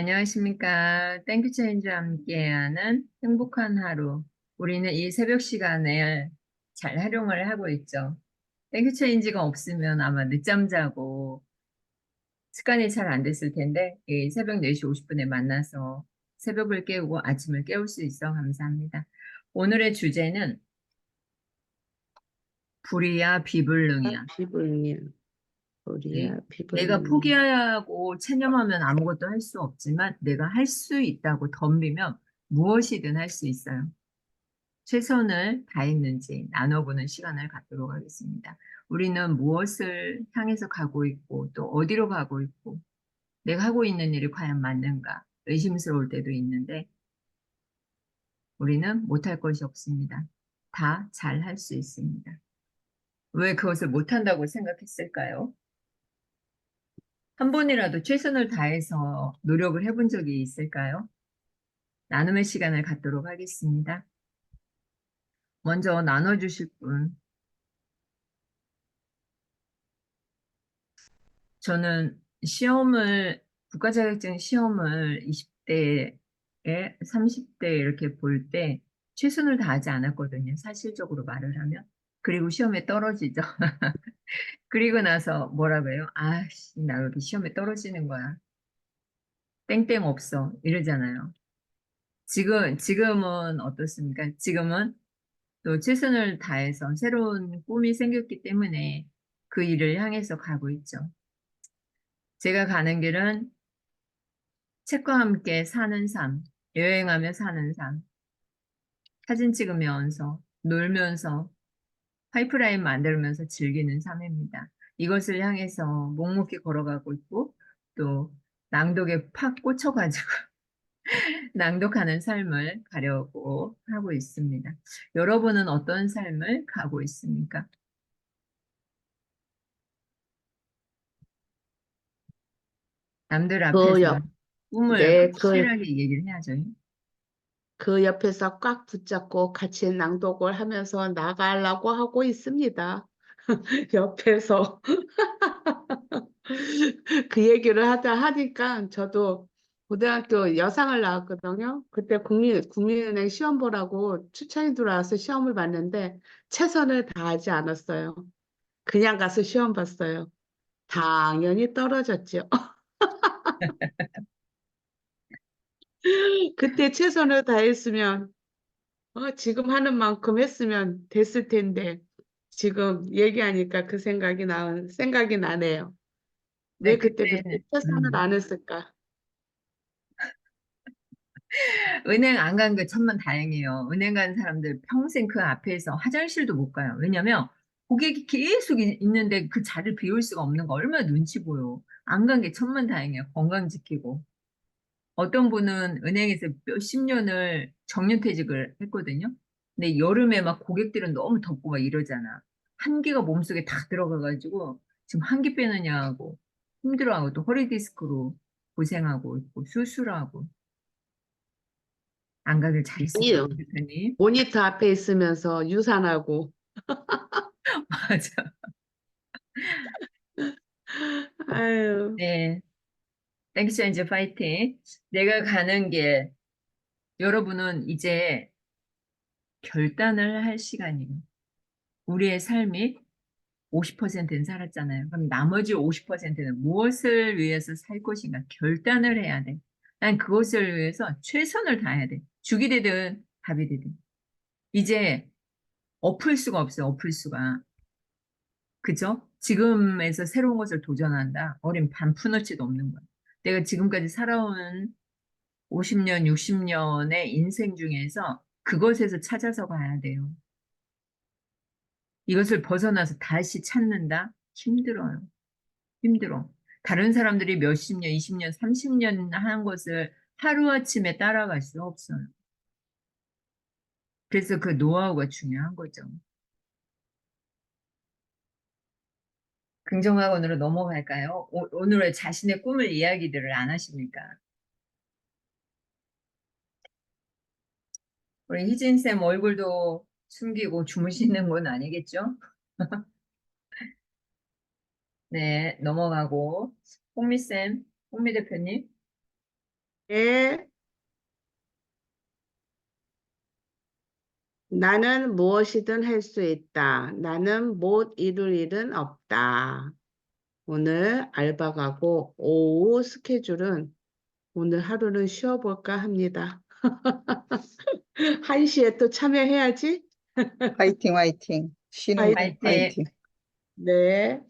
안녕하십니까. 땡큐 체인지와 함께하는 행복한 하루. 우리는 이 새벽 시간을 잘 활용을 하고 있죠. 땡큐 체인지가 없으면 아마 늦잠 자고 습관이 잘 안 됐을 텐데 이 새벽 4시 50분에 만나서 새벽을 깨우고 아침을 깨울 수 있어 감사합니다. 오늘의 주제는 불이야 비불능이야. 비불이 야. 우리야 비불. 내가 포기하고 체념하면 아무것도 할 수 없지만 내가 할 수 있다고 덤비면 무엇이든 할 수 있어요. 최선을 다했는지 나눠보는 시간을 갖도록 하겠습니다. 우리는 무엇을 향해서 가고 있고 또 어디로 가고 있고 내가 하고 있는 일이 과연 맞는가 의심스러울 때도 있는데 우리는 못할 것이 없습니다. 다 잘 할 수 있습니다. 왜 그것을 못한다고 생각했을까요? 한 번이라도 최선을 다해서 노력을 해본 적이 있을까요? 나눔의 시간을 갖도록 하겠습니다. 먼저 나눠주실 분. 저는 시험을, 국가자격증 시험을 20대에 30대 이렇게 볼 때 최선을 다하지 않았거든요. 사실적으로 말을 하면. 그리고 시험에 떨어지죠. 그리고 나서 뭐라고 해요? 아씨, 나 여기 시험에 떨어지는 거야. 땡땡 없어. 이러잖아요. 지금, 지금은 어떻습니까? 지금은 또 최선을 다해서 새로운 꿈이 생겼기 때문에 그 일을 향해서 가고 있죠. 제가 가는 길은 책과 함께 사는 삶, 여행하며 사는 삶, 사진 찍으면서, 놀면서, 파이프라인 만들면서 즐기는 삶입니다. 이것을 향해서 묵묵히 걸어가고 있고 또 낭독에 팍 꽂혀가지고 낭독하는 삶을 가려고 하고 있습니다. 여러분은 어떤 삶을 가고 있습니까? 남들 앞에서 그 옆- 꿈을 네, 그- 확실하게 얘기를 해야죠. 그 옆에서 꽉 붙잡고 같이 낭독을 하면서 나가려고 하고 있습니다. 옆에서 그 얘기를 하다 하니까 저도 고등학교 여상을 나왔거든요. 그때 국민, 국민은행 시험 보라고 추천이 들어와서 시험을 봤는데 최선을 다하지 않았어요. 그냥 가서 시험 봤어요. 당연히 떨어졌죠. 그때 최선을 다했으면 어, 지금 하는 만큼 했으면 됐을 텐데 지금 얘기하니까 그 생각이 나 생각이 나네요. 왜 네, 그때 그때, 그때 최선을 음. 안 했을까? 은행 안 간 게 천만 다행이에요. 은행 간 사람들 평생 그 앞에서 화장실도 못 가요. 왜냐면 고객이 계속 이- 있는데 그 자리를 비울 수가 없는 거 얼마나 눈치 보여. 안 간 게 천만 다행이에요. 건강 지키고. 어떤 분은 은행에서 몇십 년을 정년퇴직을 했거든요. 근데 여름에 막 고객들은 너무 덥고 막 이러잖아. 한기가 몸속에 다 들어가가지고 지금 한기 빼느냐고 힘들어하고 또 허리 디스크로 고생하고 있고 수술하고 안 가길 잘했어요. 대표님. 모니터 앞에 있으면서 유산하고 맞아. 아유 네. 땡큐 체인지 파이팅. 내가 가는 길 여러분은 이제 결단을 할 시간이에요. 우리의 삶이 50%는 살았잖아요. 그럼 나머지 50%는 무엇을 위해서 살 것인가 결단을 해야 돼. 난 그것을 위해서 최선을 다해야 돼. 죽이 되든 밥이 되든. 이제 엎을 수가 없어요. 엎을 수가. 그죠? 지금에서 새로운 것을 도전한다. 어린 반푼어치도 없는 거야. 내가 지금까지 살아온 50년, 60년의 인생 중에서 그것에서 찾아서 가야 돼요. 이것을 벗어나서 다시 찾는다? 힘들어요. 힘들어. 다른 사람들이 몇십 년, 20년, 30년 한 것을 하루아침에 따라갈 수 없어요. 그래서 그 노하우가 중요한 거죠. 긍정학원으로 넘어갈까요? 오, 오늘의 자신의 꿈을 이야기들을 안 하십니까? 우리 희진쌤 얼굴도 숨기고 주무시는 건 아니겠죠? 네, 넘어가고. 홍미쌤, 홍미 대표님. 네. 나는 무엇이든 할 수 있다. 나는 못 이룰 일은 없다. 오늘 알바 가고 오후 스케줄은 오늘 하루는 쉬어볼까 합니다. 1시에 또 참여해야지. 화이팅, 화이팅. 쉬는 거 화이팅. 화이팅. 네.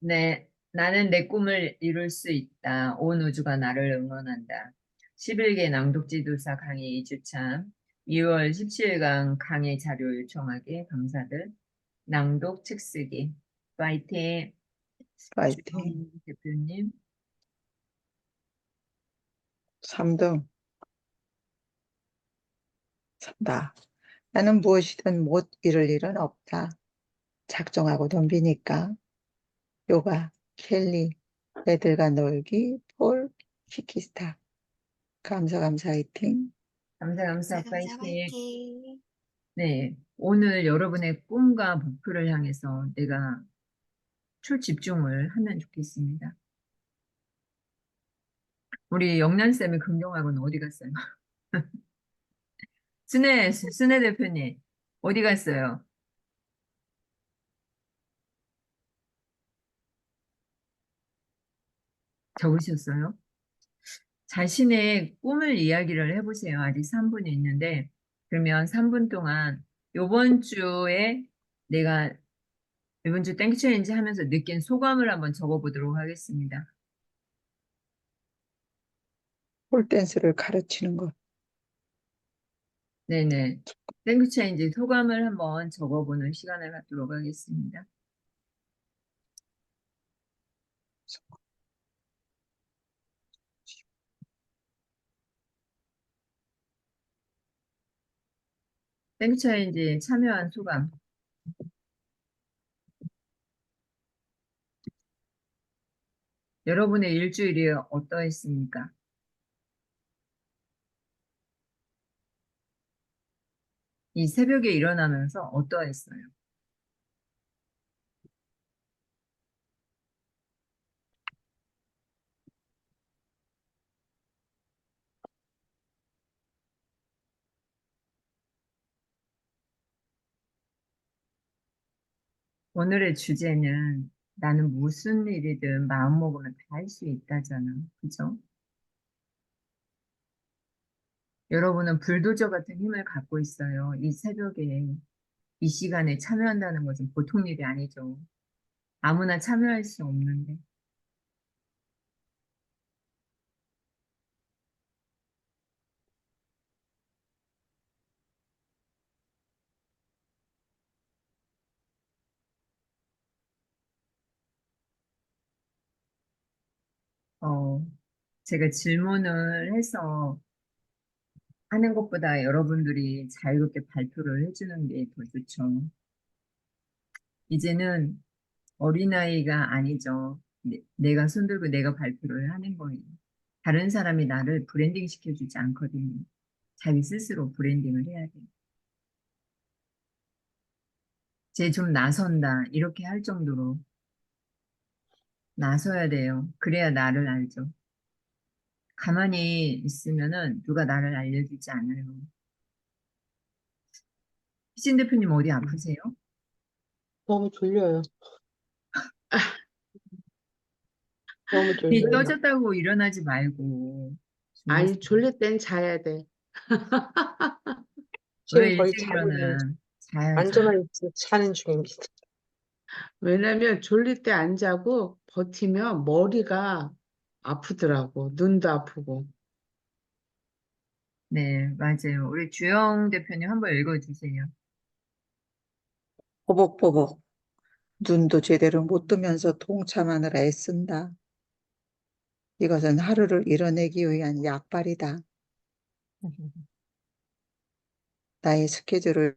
네, 나는 내 꿈을 이룰 수 있다. 온 우주가 나를 응원한다. 11개 낭독지도사 강의 2주차 2월 17강 강의 자료 요청하기 감사들. 낭독 책 쓰기. 파이팅. 파이팅. 주영 대표님. 3등. 산다. 나는 무엇이든 못 이룰 일은 없다. 작정하고 덤비니까. 요가, 켈리, 애들과 놀기, 폴, 시키스타. 감사, 감사, 화이팅. 감사, 감사, 감사, 파이팅. 네, 오늘 여러분의 꿈과 목표를 향해서 내가 초집중을 하면 좋겠습니다. 우리 영란쌤이 긍정하고는 어디 갔어요? 순애, 순애 대표님, 어디 갔어요? 적으셨어요? 자신의 꿈을 이야기를 해보세요. 아직 3분이 있는데, 그러면 3분 동안 요번 주에 내가 이번 주 땡큐 챌린지 하면서 느낀 소감을 한번 적어보도록 하겠습니다. 폴댄스를 가르치는 것. 네네. 땡큐 챌린지 소감을 한번 적어보는 시간을 갖도록 하겠습니다. 챌린지에 참여한 소감. 여러분의 일주일이 어떠했습니까? 이 새벽에 일어나면서 어떠했어요? 오늘의 주제는 나는 무슨 일이든 마음먹으면 다 할 수 있다잖아. 그죠? 여러분은 불도저 같은 힘을 갖고 있어요. 이 새벽에, 이 시간에 참여한다는 것은 보통 일이 아니죠. 아무나 참여할 수 없는데. 어, 제가 질문을 해서 하는 것보다 여러분들이 자유롭게 발표를 해주는 게 더 좋죠. 이제는 어린아이가 아니죠. 내, 내가 손들고 내가 발표를 하는 거예요. 다른 사람이 나를 브랜딩 시켜주지 않거든요. 자기 스스로 브랜딩을 해야 돼요. 쟤좀 나선다. 이렇게 할 정도로 나서야 돼요. 그래야 나를 알죠. 가만히 있으면은 누가 나를 알려주지 않아요. 희진 대표님 어디 아프세요? 너무 졸려요. 너무 이 졸려요. 떠졌다고 일어나지 말고. 아니, 졸릴 땐 자야 돼. 지금 왜 거의 일찍 자고 있는 일어나? 자야죠. 안전한 집 사는 중입니다. 왜냐면 졸릴 때 안 자고 버티면 머리가 아프더라고. 눈도 아프고. 네, 맞아요. 우리 주영 대표님 한번 읽어주세요. 보복보복. 눈도 제대로 못 뜨면서 동참하느라 애쓴다. 이것은 하루를 이뤄내기 위한 약발이다. 나의 스케줄을